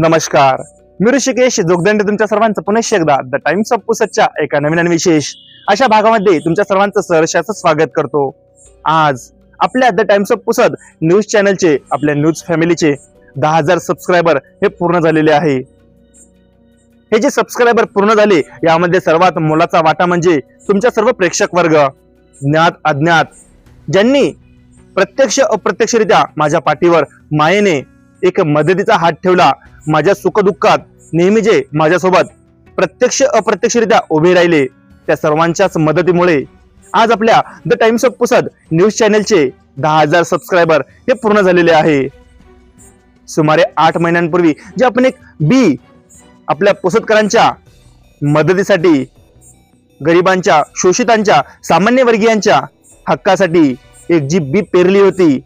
नमस्कार. मी ऋषिकेश जोगदंडे तुमच्या सर्वांचं पुनश्च एकदा द टाइम्स ऑफ पुसदच्या एका नवीन आणि विशेष अशा भागामध्ये तुमच्या सर्वांचं सहर्षाचं स्वागत करतो. आज आपल्या the Times of Pusad news चॅनलचे आपल्या न्यूज फॅमिलीचे दहा हजार सबस्क्रायबर हे पूर्ण झालेले आहे. हे जे सबस्क्रायबर पूर्ण झाले यामध्ये सर्वात मोलाचा वाटा म्हणजे तुमच्या सर्व प्रेक्षक वर्ग ज्ञात अज्ञात ज्यांनी प्रत्यक्ष अप्रत्यक्षरित्या माझ्या पाठीवर मायेने एक मदतीचा हात ठेवला माझ्या सुखदुःखात नेहमी जे माझ्यासोबत प्रत्यक्ष अप्रत्यक्षरित्या उभे राहिले त्या सर्वांच्याच मदतीमुळे आज आपल्या the Times of Pusad news चॅनलचे दहा हजार सबस्क्रायबर हे पूर्ण झालेले आहे. सुमारे आठ महिन्यांपूर्वी जे आपण एक बी आपल्या पुसदकरांच्या मदतीसाठी गरिबांच्या शोषितांच्या सामान्य वर्गीयांच्या हक्कासाठी एक जी बी पेरली होती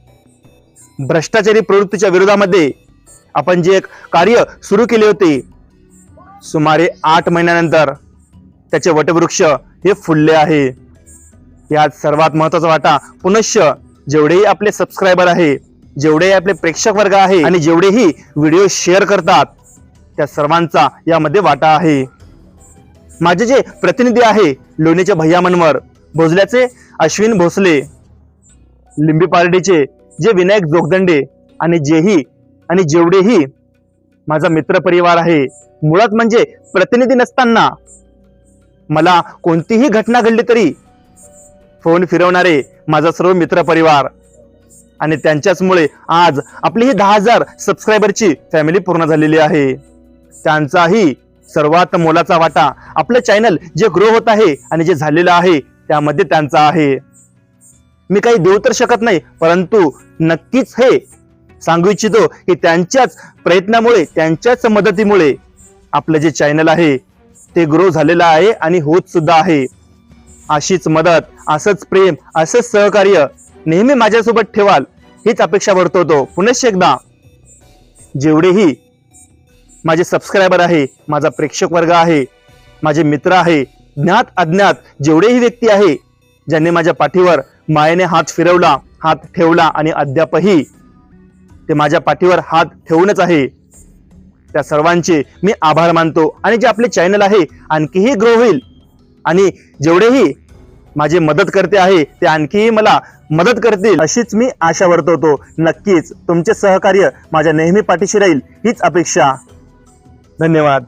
भ्रष्टाचारी प्रवृत्तीच्या विरोधामध्ये आपण जे एक कार्य सुरू केले होते सुमारे आठ महिन्यानंतर त्याचे वटवृक्ष हे फुलले आहे. यात सर्वात महत्त्वाचा वाटा. पुनश्च जेवढेही आपले सबस्क्रायबर आहे जेवढेही आपले प्रेक्षक वर्ग आहे आणि जेवढेही व्हिडिओ शेअर करतात त्या सर्वांचा यामध्ये वाटा आहे. माझे जे प्रतिनिधी आहे लोणीचे भैया मनवर भोजल्याचे अश्विन भोसले लिंबी पार्टीचे जे विनायक जोगदंडे आणि जेही आणि जेवढेही माझा मित्रपरिवार आहे मुळात म्हणजे प्रतिनिधी नसताना मला कोणतीही घटना घडली तरी फोन फिरवणारे माझा सर्व मित्रपरिवार आणि त्यांच्याचमुळे आज आपली ही दहा हजार सबस्क्रायबरची फॅमिली पूर्ण झालेली आहे. त्यांचाही सर्वात मोलाचा वाटा आपलं चॅनल जे ग्रो होत आहे आणि जे झालेलं आहे त्यामध्ये त्यांचा आहे. मी काही देऊ तर शकत नाही परंतु नक्कीच हे सांगू इच्छितो की त्यांच्याच प्रयत्नामुळे त्यांच्याच मदतीमुळे आपलं जे चॅनल आहे ते ग्रो झालेलं आहे आणि होत सुद्धा आहे. अशीच मदत असंच प्रेम असंच सहकार्य नेहमी माझ्यासोबत ठेवाल हीच अपेक्षा वर्तवतो पुनश्च एकदा जेवढेही माझे सबस्क्रायबर आहे माझा प्रेक्षक वर्ग आहे माझे मित्र आहे ज्ञात अज्ञात जेवढेही व्यक्ती आहे ज्यांनी माझ्या पाठीवर मायेने हात फिरवला हात ठेवला आणि अद्यापही ते माझ्या पाठीवर हात ठेवूनच आहे. त्या सर्वांचे मी आभार मानतो. आणि जे आपले चॅनल आहे आणखीही ग्रो होईल. आणि जेवढेही माझे मदत करते आहे ते आणखीही मला मदत करतील. अशीच मी आशा वर्तवतो. नक्कीच तुमचे सहकार्य माझ्या नेहमी पाठीशी राहील. हीच अपेक्षा. धन्यवाद.